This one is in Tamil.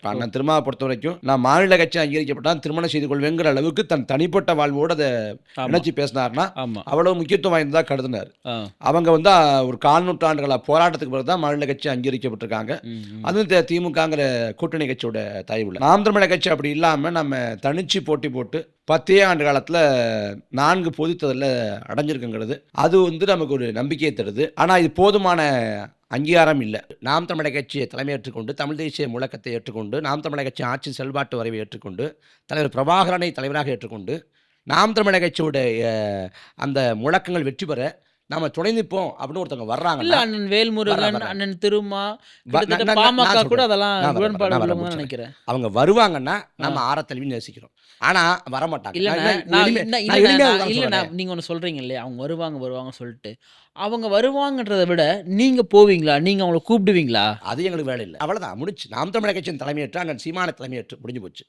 இப்போ அண்ணன் திருமாவை பொறுத்த வரைக்கும் நான் மாநில கட்சி அங்கீகரிக்கப்பட்டால் திருமணம் செய்து கொள்வேங்கிற அளவுக்கு தன் தனிப்பட்ட வாழ்வோடு அதை இணைச்சி பேசினார்னா அவ்வளவு முக்கியத்துவம் வாய்ந்ததாக கருதினார். அவங்க வந்து ஒரு கால் நூற்றாண்டுகளா போராட்டத்துக்கு பிறகு தான் மாநில கட்சி அங்கீகரிக்கப்பட்டிருக்காங்க. அதுவும் திமுகங்கிற கூட்டணி கட்சியோட தயவுல நாம் தமிழர் கட்சி அப்படி இல்லாமல் நம்ம தனிச்சு போட்டி போட்டு பத்தே ஆண்டு காலத்தில் நான்கு பொதுத்ததில் அடைஞ்சிருக்குங்கிறது. அது வந்து நமக்கு ஒரு நம்பிக்கையை தருது. ஆனால் இது போதுமான அங்கீகாரம் இல்லை. நாம் தமிழக கட்சியை தலைமையேற்றுக்கொண்டு தமிழ் தேசிய முழக்கத்தை ஏற்றுக்கொண்டு நாம் தமிழக கட்சி ஆட்சி செயல்பாட்டு வரைவை ஏற்றுக்கொண்டு தலைவர் பிரபாகரனை தலைவராக ஏற்றுக்கொண்டு நாம் தமிழக கட்சியோடைய அந்த முழக்கங்கள் வெற்றி பெற நாம துணை நிற்போம் அப்படின்னு ஒருத்தவங்க இல்ல வர்றாங்க அண்ணன் வேல்முருகன். அண்ணன் திருமா பாமக கூட. அதெல்லாம் உடன்பாடு. நினைக்கிறேன். அவங்க வருவாங்கன்னா நம்ம ஆரத்தழுவி நேசிக்கிறோம். ஆனா வரமாட்டாங்க. இல்ல இல்ல, இல்ல, இல்ல நீங்க ஒன்று சொல்றீங்க இல்லையா? அவங்க வருவாங்க வருவாங்க சொல்லிட்டு. அவங்க வருவாங்கன்றதை விட நீங்க போவீங்களா? நீங்க அவங்கள கூப்பிடுவீங்களா? அது எங்களுக்கு வேலை இல்லை. அவ்வளவுதான் முடிச்சு. நாம் தமிழர் கட்சியின் தலைமையேற்று அண்ணன் சீமான தலைமையேற்று முடிஞ்சு போச்சு.